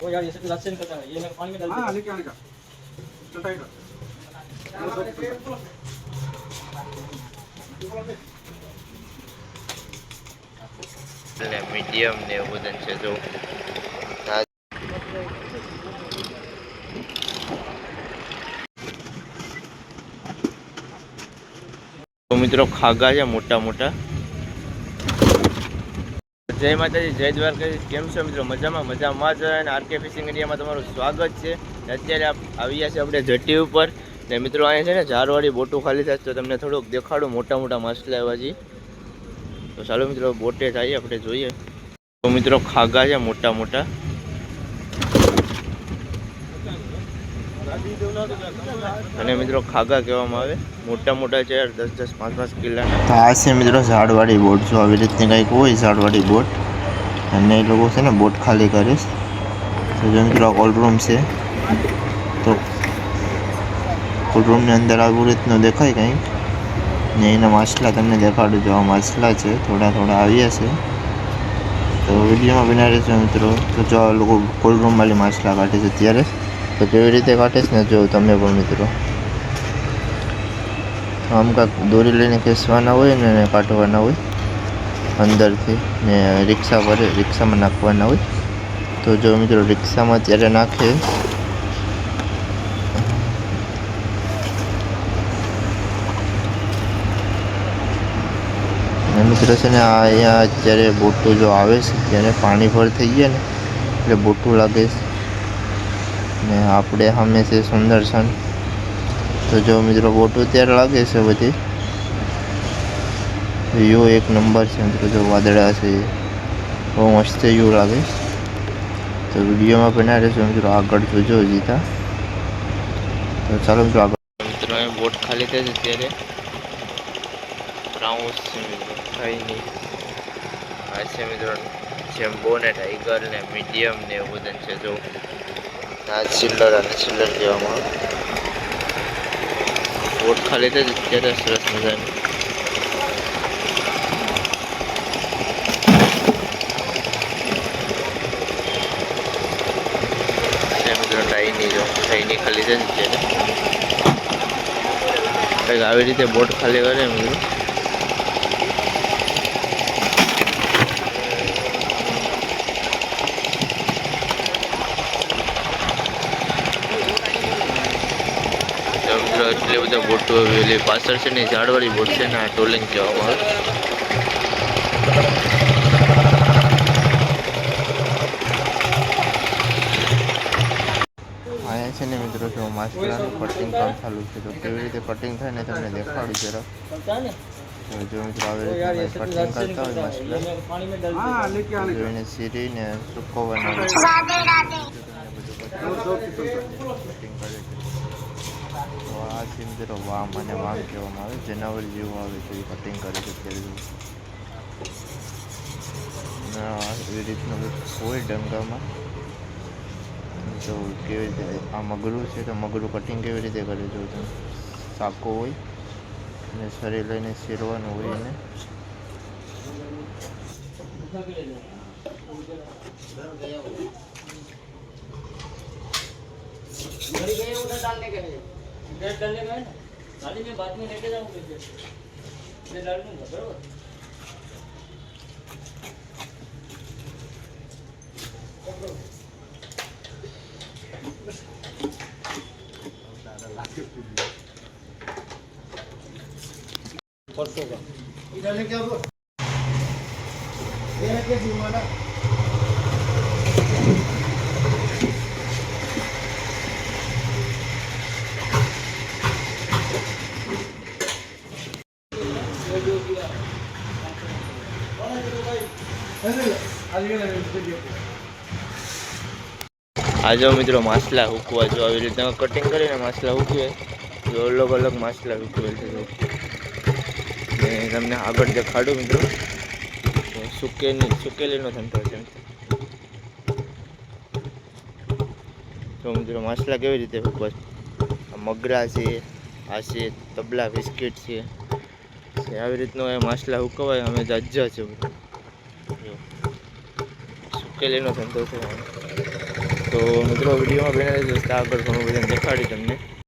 वो यार ये सब रास्ते निकलता है ये मैं पानी में डाल हाँ देता आने का आने का चटाई का ને મીડિયમ ને એવું બધું છે જો આ તો મિત્રો ખાગા છે મોટા મોટા જય માતાજી, જય દ્વારકાજી કેમ છો મિત્રો? મજામાં? મજામાં જ અને આરકે ફિશિંગ એરિયામાં તમારું સ્વાગત છે. અત્યારે આપ આવ્યા છે આપણે જટી ઉપર. ને મિત્રો, અહીંયા છે ને ઝાડવાળી બોટું ખાલી થશે તો તમને થોડુંક દેખાડું. મોટા મોટા માછલા એવા તો ચાલો મિત્રો, બોટે જઈએ આપણે જોઈએ. તો મિત્રો, ખાગા છે મોટા મોટા અને મિત્રો ખાગા કહેવામાં આવે. મોટા મોટા છે, દસ દસ, પાંચ પાંચ કિલ્લાના. આ છે મિત્રો ઝાડવાળી બોટ. જો આવી રીતની કંઈક હોય ઝાડવાળી બોટ, અને એ લોકો છે ને બોટ ખાલી કરીશ તો જો મિત્રો કોલ્ડ રૂમ છે. તો કોલ્ડ રૂમની અંદર આવું રીતનું દેખાય કંઈક. ને એના માછલા તમને દેખાડું જો આ માછલા છે, થોડા થોડા આવ્યા છે. તો વિડીયોમાં બનાવી રહેશે મિત્રો. તો જો લોકો કોલ્ડ રૂમવાળી માછલા કાઢે છે ત્યારે. તો કેવી રીતે કાઢે છે ને જો તમે પણ મિત્રો? આમ કાંક દોરી લઈને ખેંચવાના હોય ને એને કાઢવાના હોય, અંદરથી ને રિક્ષા પર, રિક્ષામાં નાખવાના હોય. તો જો મિત્રો રિક્ષામાં ત્યારે નાખે. મિત્રો છે ને અહીંયા જ્યારે બોટું જો આવે છે, ત્યારે પાણી ભર થઈ ગયા ને, એટલે બોટું લાગે છે. ને આપણે સામે છે સુંદરસન તો જો મિત્રો બોટું ત્યારે લાગે છે બધી. વ્યૂ એક નંબર છે મિત્રો, જો વાદળા છે. બહુ મસ્ત વ્યૂ લાગે. છે તો વિડીયોમાં બના રહેશો મિત્રો, આગળ જોજો જીતા. તો ચાલો મિત્રો આગળ. મિત્રો, અહીં બોટ ખાલી થઈ છે ત્યારે બ્રાઉન્સ છે મિત્રો, કઈ નહીં. આ છે મિત્રો જેમ્બો ને ટાઈગર ને મીડિયમ ને એવું બધું છે, જો. આ ચિલ્લર અને ચિલ્લર કહેવામાં આવે. બોટ ખાલી થઈ અત્યારે ત્યારે સરસ મજાની. ટાઈની જો. ટાઈની ખાલી છે ને કંઈક આવી રીતે બોટ ખાલી કરે મિત્રો. એટલે બધા બોટો આવેલી પાછળ છે ને ઝાડવાળી બોટ છે ને આ ટોલિંગ કહેવામાં આવે અહીંયા છે ને મિત્રો જો માસ્ટરનું કટિંગ કામ ચાલુ છે તો કેવી રીતે કટિંગ થાય ને તમને દેખાડું જરા જો મિત્રો આવે કટિંગ કરતા હોય માસ્ટર જોઈને સીરીને સૂકવવાનું કટિંગ કરે છે વાઘ છે મિત્રો વામ અને વાઘ કહેવામાં આવે. જનાવર જેવું આવે છે, એ કટિંગ કરી છે અત્યારે એ રીતનું હોય ડંગામાં. તો કેવી રીતે આ મગરું છે તો મગરું કટિંગ કેવી રીતે કરે જો તમે? સાકો હોય અને શરીર લઈને શેરવાનું હોય એને. ગયા ઉધર ડાલને કહે लिए डेट डालने का है ना गाड़ी में बाद में लेके जाऊंगे फिर मैं डाल दूंगा बरोबर परसों का इधर लेके आओ ये रखे जुर्माना આ જો મિત્રો માછલા હૂકવા, જો આવી રીતના કટિંગ કરીને માછલા હૂકવે જો અલગ અલગ માછલા હૂકવે છે તમને આગળ દેખાડું મિત્રો. સુકેલી, સુકેલીનો ધંધો છે. તો મિત્રો માછલા કેવી રીતે હૂકવા મગરા છે, આ છે, તબલા, બિસ્કિટ છે. આવી રીતનો એ માછલા હુકવાય. અમે જાજા છે બધું જો સુકેલીનો ધંધો છે? તો મિત્રો વિડીયોમાં બેને આગળ ઘણું બધું દેખાડી તમને.